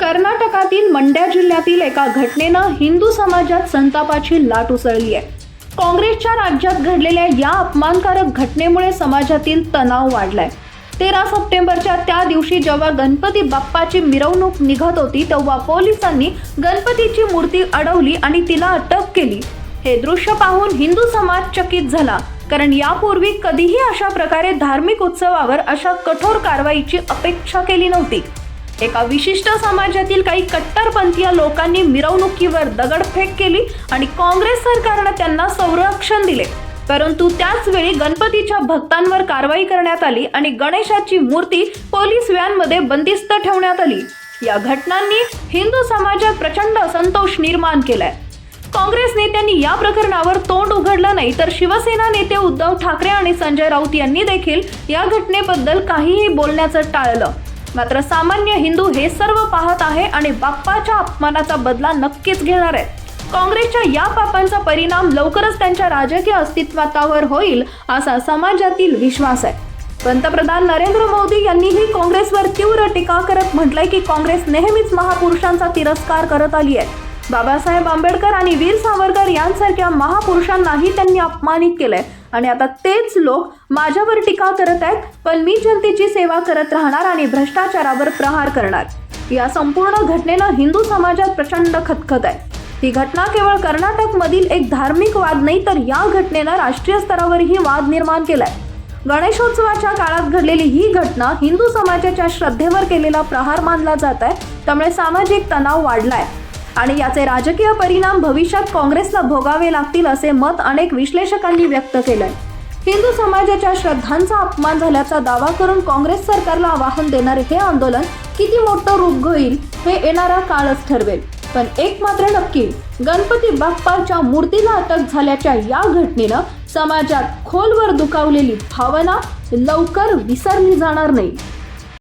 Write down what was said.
कर्नाटकातील मंड्या जिल्ह्यातील एका घटनेनं हिंदू समाजात संतापाची लाट उसळली आहे. काँग्रेसच्या राज्यात घडलेल्या या अपमानकारक घटनेमुळे समाजातील तणाव वाढलाय. तेरा सप्टेंबरच्या त्या दिवशी जेव्हा गणपती बाप्पाची मिरवणूक निघत होती तेव्हा पोलिसांनी गणपतीची मूर्ती अडवली आणि तिला अटक केली. हे दृश्य पाहून हिंदू समाज चकित झाला. कारण यापूर्वी कधीही अशा प्रकारे धार्मिक उत्सवावर अशा कठोर कारवाईची अपेक्षा केली नव्हती. एका विशिष्ट समाजातील काही कट्टरपंथीय लोकांनी मिरवणुकीवर दगडफेक केली आणि काँग्रेस सरकारनं त्यांना संरक्षण दिले. परंतु त्याचवेळी गणपतीच्या भक्तांवर कारवाई करण्यात आली आणि गणेशाची मूर्ती पोलीस व्हॅनमध्ये बंदिस्त ठेवण्यात आली. या घटनांनी हिंदू समाजात प्रचंड असंतोष निर्माण केलाय. काँग्रेस नेत्यांनी या प्रकरणावर तोंड उघडलं नाही तर शिवसेना नेते उद्धव ठाकरे आणि संजय राऊत यांनी देखील या घटनेबद्दल काहीही बोलण्याचं टाळलं. मात्र सामान्य हिंदू हे सर्व पाहत आहे आणि बाप्पाच्या अपमानाचा बदला नक्कीच घेणार आहे काँग्रेसच्या या पापांचा परिणाम लवकरच त्यांच्या राजकीय अस्तित्वावर होईल असा समाजातील विश्वास आहे. पंतप्रधान नरेंद्र मोदी यांनीही काँग्रेसवर तीव्र टीका करत म्हटलंय की काँग्रेस नेहमीच महापुरुषांचा तिरस्कार करत आली आहे. बाबासाहेब आंबेडकर आणि वीर सावरकर यांसारख्या महापुरुषांनाही त्यांनी अपमानित केलंय. आणि आता तेच लोक माझ्यावर टीका करत आहेत पण मी जनतेची सेवा करत राहणार आणि भ्रष्टाचारावर प्रहार करणार. या संपूर्ण घटनेनं हिंदू समाजात प्रचंड खतखत आहे. ही घटना केवळ कर्नाटकमधील एक धार्मिक वाद नाही तर या घटनेनं राष्ट्रीय स्तरावरही वाद निर्माण केलाय. गणेशोत्सवाच्या काळात घडलेली ही घटना हिंदू समाजाच्या श्रद्धेवर केलेला प्रहार मानला जात आहे त्यामुळे सामाजिक तणाव वाढलाय. आणि याचे राजकीय परिणाम भविष्यात काँग्रेसला भोगावे लागतील असे मत अनेक विश्लेषकांनी व्यक्त केलंय. हिंदू समाजाच्या श्रद्धांचा अपमान झाल्याचा दावा करून काँग्रेस सरकारला आवाहन देणारे हे आंदोलन किती मोठं रूप घेईल हे येणारा काळच ठरवेल. पण एक मात्र नक्की गणपती बाप्पाच्या मूर्तीला अटक झाल्याच्या या घटनेनं समाजात खोलवर दुखावलेली भावना लवकर विसरली जाणार नाही.